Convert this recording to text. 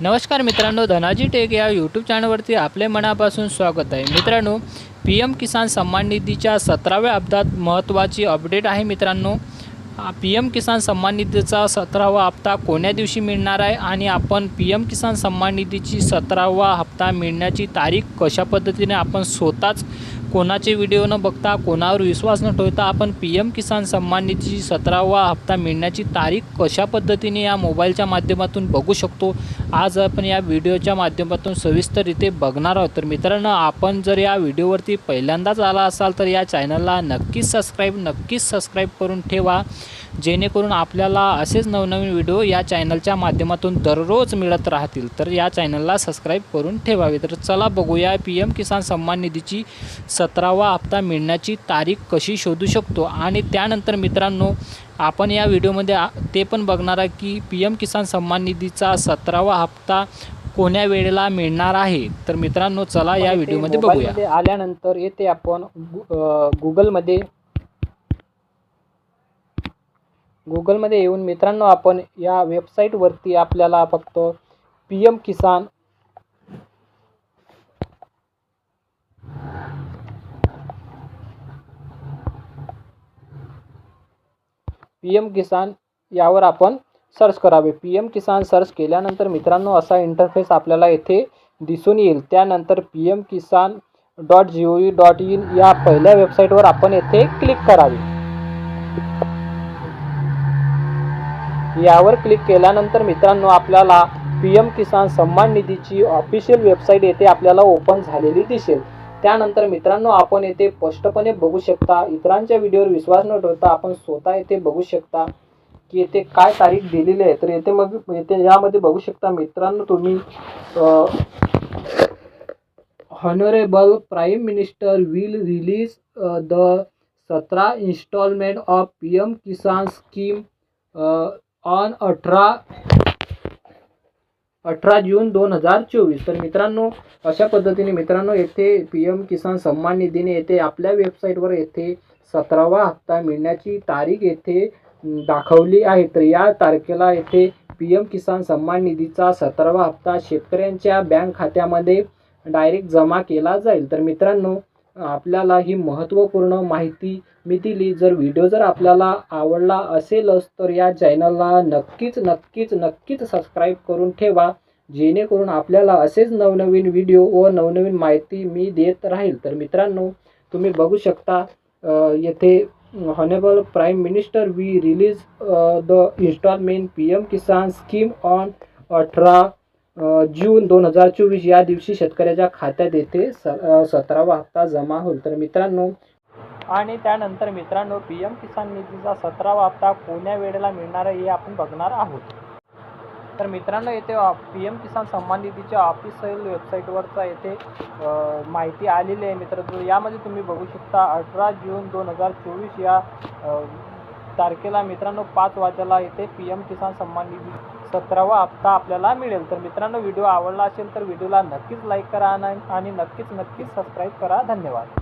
नमस्कार मित्रांनो धनाजी टेक या यूट्यूब चॅनलवरती आपले मनापासून स्वागत आहे. मित्रांनो पी एम किसान सन्मान निधीच्या सतराव्या अपदात महत्त्वाची अपडेट आहे मित्रांनो. पी एम किसान सन्मान निधीचा सतरावा हप्ता कोण्या दिवशी मिळणार आहे आणि आपण पी एम किसान सन्मान निधीची सतरावा हप्ता मिळण्याची तारीख कशा पद्धतीने आपण स्वतःच कोणाचे व्हिडिओ न बघता कोणावर विश्वास न ठेवता आपण पी एम किसान सन्मान निधीची सतरावा हप्ता मिळण्याची तारीख कशा पद्धतीने या मोबाईलच्या माध्यमातून बघू शकतो आज आपण या व्हिडिओच्या माध्यमातून सविस्तररीते बघणार आहोत. तर मित्रांनो आपण जर या व्हिडिओवरती पहिल्यांदाच आला असाल तर या चॅनलला नक्कीच सबस्क्राईब नक्कीच सबस्क्राईब करून ठेवा. जेणेकरून आपल्याला असेच नवनवीन व्हिडिओ या चॅनलच्या माध्यमातून दररोज मिळत राहतील. तर या चॅनलला सबस्क्राईब करून ठेवावे. तर चला बघूया पी एम किसान सन्मान निधीची सतरावा हप्ता मिळण्याची तारीख कशी शोधू शकतो? आणि त्यानंतर मित्रांनो आपण या व्हिडिओमध्ये ते पण बघणार आहे की पी एम किसान सन्मान निधीचा सतरावा हप्ता कोण्या वेळेला मिळणार आहे? तर मित्रांनो चला या व्हिडिओमध्ये बघूया. आल्यानंतर येथे आपण गुगलमध्ये गुगलमध्ये येऊन मित्रांनो आपण या वेबसाईटवरती आपल्याला फक्त P M Kisan P M Kisan यावर आपण सर्च करावे. पी एम किसान सर्च केल्यानंतर मित्रांनो असा इंटरफेस आपल्याला येथे दिसून येईल. त्यानंतर P M Kisan dot G O V dot in या पहिल्या वेबसाईटवर आपण येथे क्लिक करावे. यावर क्लिक केल्यानंतर मित्रांनो आपल्याला पी एम किसान सन्मान निधीची ऑफिशियल वेबसाईट येथे आपल्याला ओपन झालेली दिसेल. त्यानंतर मित्रांनो आपण येथे स्पष्टपणे बघू शकता इतरांच्या व्हिडिओवर विश्वास न ठेवता आपण स्वतः येथे बघू शकता की येथे काय तारीख दिलेली आहे. तर येथे मग येथे यामध्ये बघू शकता मित्रांनो तुम्ही honourable prime minister will release the सतरा instalment of P M Kisan scheme on अठरा अठरा जून दोन हजार चोवीस. तर मित्रांनो अशा पद्धतीने मित्रांनो येथे पी एम किसान सन्मान निधीने येथे आपल्या वेबसाईटवर येथे सतरावा हप्ता मिळण्याची तारीख येथे दाखवली आहे. तर या तारखेला येथे पी एम किसान सन्मान निधीचा सतरावा हप्ता शेतकऱ्यांच्या बँक खात्यामध्ये डायरेक्ट जमा केला जाईल. तर मित्रांनो आपल्याला ही महत्त्वपूर्ण माहिती मी दिली जर व्हिडिओ जर आपल्याला आवडला असेलच तर या चॅनलला नक्कीच नक्कीच नक्कीच सबस्क्राईब करून ठेवा. जेणेकरून आपल्याला असेच नवनवीन व्हिडिओ व नवनवीन माहिती मी देत राहील. तर मित्रांनो तुम्ही बघू शकता येथे honourable prime minister we release the instalment P M Kisan scheme on अठरा जून दोन हजार चोवीस या दिवशी शेतकऱ्याच्या खात्यात येथे स सतरावा हप्ता जमा होईल. तर मित्रांनो आणि त्यानंतर मित्रांनो पी एम किसान निधीचा सतरावा हप्ता कोण्या वेळेला मिळणार आहे हे आपण बघणार आहोत. तर मित्रांनो येथे पी एम किसान सन्मान निधीच्या ऑफिशियल वेबसाईटवरचा येथे माहिती आलेली आहे मित्रांनो. यामध्ये तुम्ही बघू शकता अठरा जून दोन हजार चोवीस या तारखेला मित्रांनो पाच वाजेला येथे पी एम किसान सन्मान निधी सतरावा हप्ता आपल्याला मिळेल. तर मित्रांनो व्हिडिओ आवडला असेल तर व्हिडिओला नक्कीच लाईक करा आणि आणि नक्कीच नक्कीच सबस्क्राईब करा. धन्यवाद.